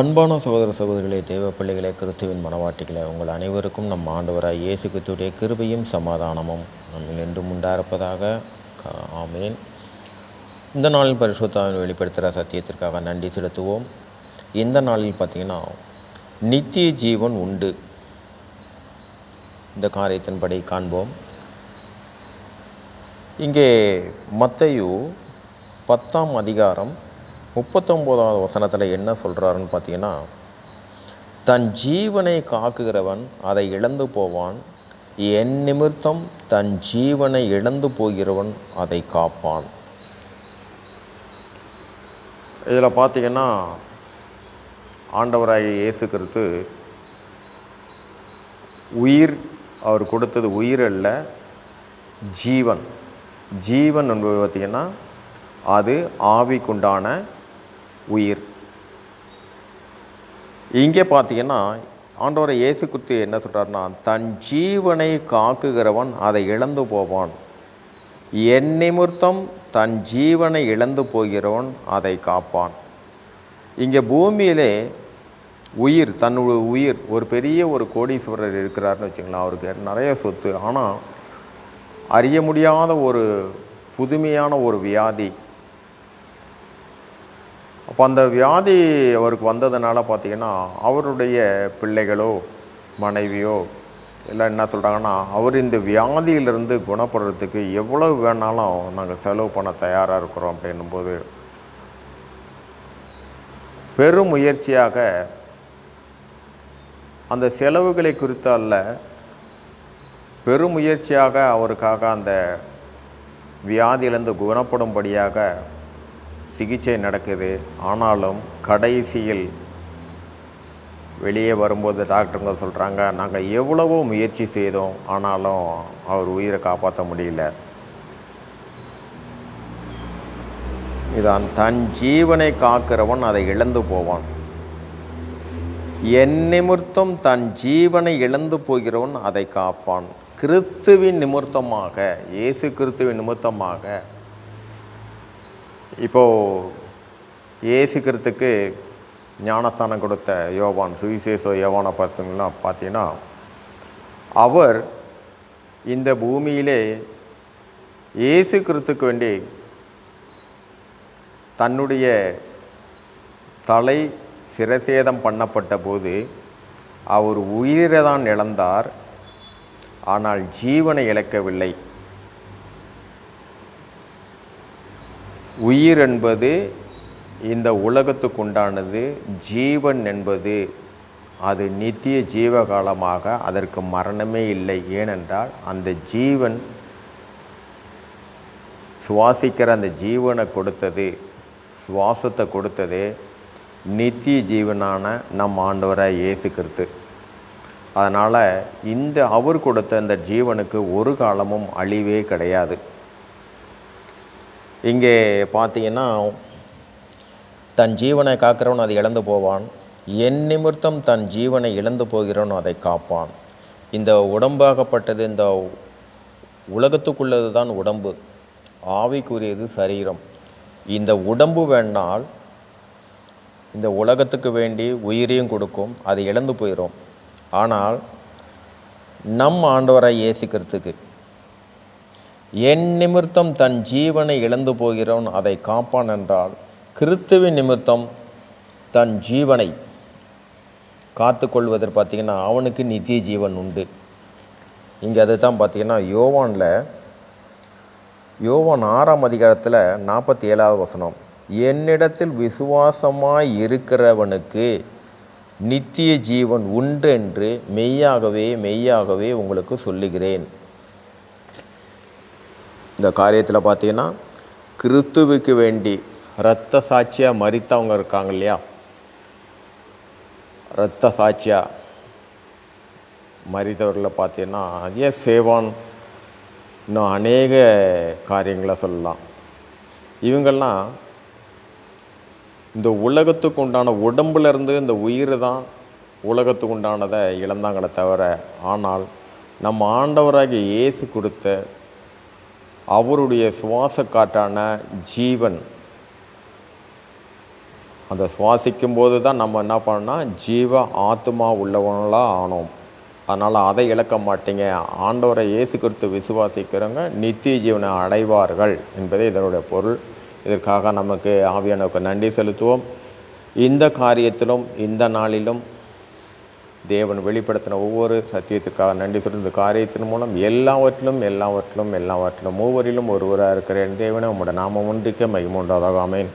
அன்பான சகோதர சகோதரிகளே தேவ பிள்ளைகளே கிறிஸ்துவின் மனவாட்டிகளே உங்கள் அனைவருக்கும் நம் ஆண்டவராய் இயேசு கிறிஸ்துடைய கிருபையும் சமாதானமும் நம்ம என்றும் உண்டாயிருப்பதாக ஆமேன். இந்த நாளில் பரிசுத்தாவின் வெளிப்படுத்துகிற சத்தியத்திற்காக நன்றி செலுத்துவோம். இந்த நாளில் பார்த்தீங்கன்னா நித்திய ஜீவன் உண்டு. இந்த காரியத்தின்படி காண்போம். இங்கே மத்தையு பத்தாம் அதிகாரம் முப்பத்தொம்போதாவது வசனத்தில் என்ன சொல்கிறாருன்னு பார்த்தீங்கன்னா தன் ஜீவனை காக்குகிறவன் அதை இழந்து போவான் என் நிமித்தம் தன் ஜீவனை இழந்து போகிறவன் அதை காப்பான். இதில் பார்த்தீங்கன்னா ஆண்டவராகிய இயேசு கருத்து உயிர் அவர் கொடுத்தது உயிர் அல்ல ஜீவன். ஜீவன் என்பது பார்த்திங்கன்னா அது ஆவிக்குண்டான உயிர். இங்கே பார்த்தீங்கன்னா ஆண்டவரை இயேசு குத்து என்ன சொல்கிறாருன்னா தன் ஜீவனை காக்குகிறவன் அதை இழந்து போவான். என் நிமிர்த்தம் தன் ஜீவனை இழந்து போகிறவன் அதை காப்பான். இங்கே பூமியிலே உயிர் தன்னுடைய உயிர் ஒரு பெரிய ஒரு கோடீஸ்வரர் இருக்கிறாருன்னு வச்சுங்களேன் அவருக்கு நிறைய சொத்து. ஆனால் அறிய முடியாத ஒரு புதுமையான ஒரு வியாதி. அப்போ அந்த வியாதி அவருக்கு வந்ததுனால பார்த்தீங்கன்னா அவருடைய பிள்ளைகளோ மனைவியோ எல்லாம் என்ன சொல்கிறாங்கன்னா அவர் இந்த வியாதியிலிருந்து குணப்படுறதுக்கு எவ்வளவு வேணாலும் நாங்கள் செலவு பண்ண தயாராக இருக்கிறோம் அப்படின்னும்போது பெரும் முயற்சியாக அந்த செலவுகளை குறித்து அல்ல பெரும் முயற்சியாக அவருக்காக அந்த வியாதியிலிருந்து குணப்படும்படியாக சிகிச்சை நடக்குது. ஆனாலும் கடைசியில் வெளியே வரும்போது டாக்டருங்க சொல்கிறாங்க நாங்கள் எவ்வளவோ முயற்சி செய்தோம் ஆனாலும் அவர் உயிரை காப்பாற்ற முடியல. இதான் தன் ஜீவனை காக்கிறவன் அதை இழந்து போவான். என் நிமித்தம் தன் ஜீவனை இழந்து போகிறவன் அதை காப்பான். கிறிஸ்துவின் நிமித்தமாக இயேசு கிறிஸ்துவின் நிமித்தமாக இப்போது இயேசு ஞானஸ்தானம் கொடுத்த யோவான் சுவிசேஷ யோவானை பார்த்தீங்கன்னா பார்த்தீங்கன்னா அவர் இந்த பூமியிலே இயேசு கிறிஸ்துக்கு வேண்டி தன்னுடைய தலை சிரசேதம் பண்ணப்பட்ட போது அவர் உயிரை தான் இழந்தார். ஆனால் ஜீவனை இழக்கவில்லை. உயிர் என்பது இந்த உலகத்துக்குண்டானது ஜீவன் என்பது அது நித்திய ஜீவகாலமாக அதற்கு மரணமே இல்லை. ஏனென்றால் அந்த ஜீவன் சுவாசிக்கிற அந்த ஜீவனை கொடுத்தது சுவாசத்தை கொடுத்தது நித்திய ஜீவனான நம் ஆண்டவராக இயேசு கிறிஸ்து. அதனால் இந்த அவர் கொடுத்த இந்த ஜீவனுக்கு ஒரு காலமும் அழிவே கிடையாது. இங்கே பார்த்தீங்கன்னா தன் ஜீவனை காக்கிறவன் அதை இழந்து போவான். என் நிமித்தம் தன் ஜீவனை இழந்து போகிறவன் அதை காப்பான். இந்த உடம்பாகப்பட்டது இந்த உலகத்துக்குள்ளது தான் உடம்பு. ஆவிக்குரியது சரீரம். இந்த உடம்பு வேணால் இந்த உலகத்துக்கு வேண்டி உயிரையும் கொடுக்கும் அது இழந்து போயிடும் ஆனால் நம் ஆண்டவரை ஏசிக்கிறதுக்கு என் நிமித்தம் தன் ஜீவனை இழந்து போகிறவன் அதை காப்பான் என்றால் கிறித்துவின் நிமித்தம் தன் ஜீவனை காத்துக்கொள்வதற்கு பார்த்தீங்கன்னா அவனுக்கு நித்திய ஜீவன் உண்டு. இங்கே அது தான் பார்த்தீங்கன்னா யோவானில் யோவான் ஆறாம் அதிகாரத்தில் நாற்பத்தி ஏழாவது வசனம் என்னிடத்தில் விசுவாசமாய் இருக்கிறவனுக்கு நித்திய ஜீவன் உண்டு என்று மெய்யாகவே மெய்யாகவே உங்களுக்கு சொல்லுகிறேன். இந்த காரியத்தில் பார்த்தீங்கன்னா கிறிஸ்துவுக்கு வேண்டி இரத்த சாட்சியாக மறித்தவங்க இருக்காங்க இல்லையா? இரத்த சாட்சியாக மறித்தவர்களில் பார்த்தீங்கன்னா அதே சேவான் இன்னும் அநேக காரியங்களை சொல்லலாம். இவங்கெல்லாம் இந்த உலகத்துக்கு உண்டான உடம்புலேருந்து இந்த உயிர் தான் உலகத்துக்கு உண்டானதை இழந்தாங்களே தவிர ஆனால் நம்ம ஆண்டவராகிய இயேசு கொடுத்த அவருடைய சுவாச காற்றான ஜீவன். அந்த சுவாசிக்கும் போது தான் நம்ம என்ன பண்ணோம்னா ஜீவ ஆத்மா உள்ளவங்களாக ஆனோம். அதனால் அதை இழக்க மாட்டீங்க. ஆண்டவரை இயேசு கிறிஸ்து விசுவாசிக்கிறவங்க நித்திய ஜீவனை அடைவார்கள் என்பதே இதனுடைய பொருள். இதற்காக நமக்கு ஆவியானவுக்கு நன்றி செலுத்துவோம். இந்த காரியத்திலும் இந்த நாளிலும் தேவன் வெளிப்படுத்தின ஒவ்வொரு சத்தியத்துக்காக நன்றி சொல்லி இந்த காரியத்தின் மூலம் எல்லாவற்றிலும் எல்லாவற்றிலும் எல்லாவற்றிலும் மூவரிலும் ஒருவராக இருக்கிற என் தேவனை உங்களோட நாமம் ஒன்றிக்க மகிமுண்டாதாக. அமேன்